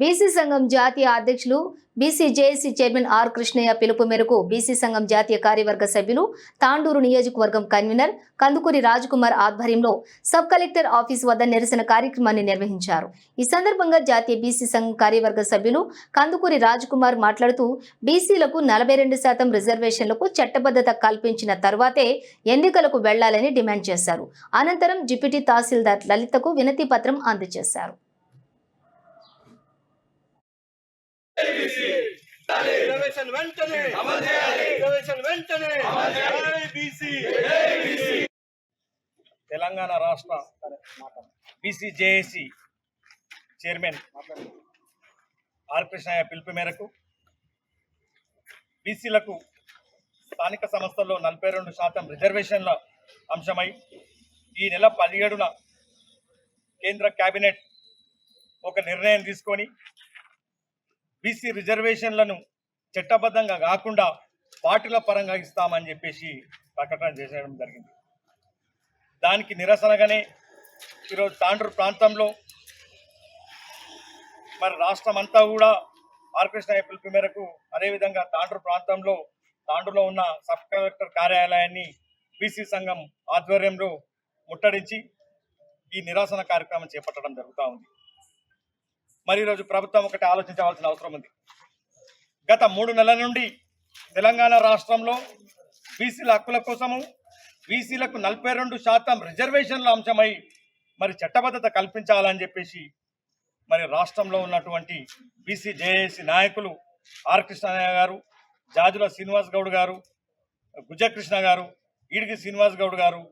BC సంఘం జాతీయ అధ్యక్షులు BC JAC chairman R Krishnaiah పిలుపు మేరకు బీసీ సంఘం జాతీయ కార్యవర్గ సభ్యులు తాండూరు నియోజకవర్గం కన్వీనర్ కందుకూరి రాజ్కుమార్ ఆధ్వర్యంలో సబ్ కలెక్టర్ ఆఫీస్ వద్ద నిరసన కార్యక్రమాన్ని నిర్వహించారు. ఈ సందర్భంగా జాతీయ బీసీ సంఘం కార్యవర్గ సభ్యులు కందుకూరి రాజ్కుమార్ మాట్లాడుతూ బీసీలకు నలభై రెండు శాతం రిజర్వేషన్లకు చట్టబద్ధత కల్పించిన తర్వాతే ఎన్నికలకు వెళ్ళాలని డిమాండ్ చేశారు. అనంతరం డిప్యూటీ తహసీల్దార్ లలితకు వినతి పత్రం అందజేశారు. రిజర్వేషన్ వెంటనే. రిజర్వేషన్ వెంటనే. బీసీ. తెలంగాణ రాష్ట్ర BC JAC chairman R Krishnaiah పిలుపు మేరకు బీసీలకు స్థానిక సంస్థల్లో నలభై రెండు శాతం రిజర్వేషన్ల అంశమై ఈ నెల పదిహేడున కేంద్ర కేబినెట్ ఒక నిర్ణయం తీసుకొని బీసీ రిజర్వేషన్లను చట్టబద్ధంగా కాకుండా పార్టీల పరంగా ఇస్తామని చెప్పేసి ప్రకటన చేసేయడం జరిగింది. దానికి నిరసనగానే ఈరోజు తాండ్రు ప్రాంతంలో మరి రాష్ట్రం అంతా కూడా ఆర్కృష్ణ పిలుపు మేరకు అదేవిధంగా తాండ్రు ప్రాంతంలో తాండ్రులో ఉన్న సబ్ కలెక్టర్ కార్యాలయాన్ని బీసీ సంఘం ఆధ్వర్యంలో ముట్టడించి ఈ నిరసన కార్యక్రమం చేపట్టడం జరుగుతూ ఉంది. మరి ఈరోజు ప్రభుత్వం ఒకటి ఆలోచించవలసిన అవసరం ఉంది. గత మూడు నెలల నుండి తెలంగాణ రాష్ట్రంలో బీసీల హక్కుల కోసము బీసీలకు నలభై రెండు శాతం రిజర్వేషన్ల అంశమై మరి చట్టబద్ధత కల్పించాలని చెప్పేసి మరి రాష్ట్రంలో ఉన్నటువంటి బీసీ జేఏసీ నాయకులు ఆర్ కృష్ణయ్య గారు జాజుల శ్రీనివాస్ గౌడ్ గారు గుజకృష్ణ గారు ఈడికి శ్రీనివాస్ గౌడ్ గారు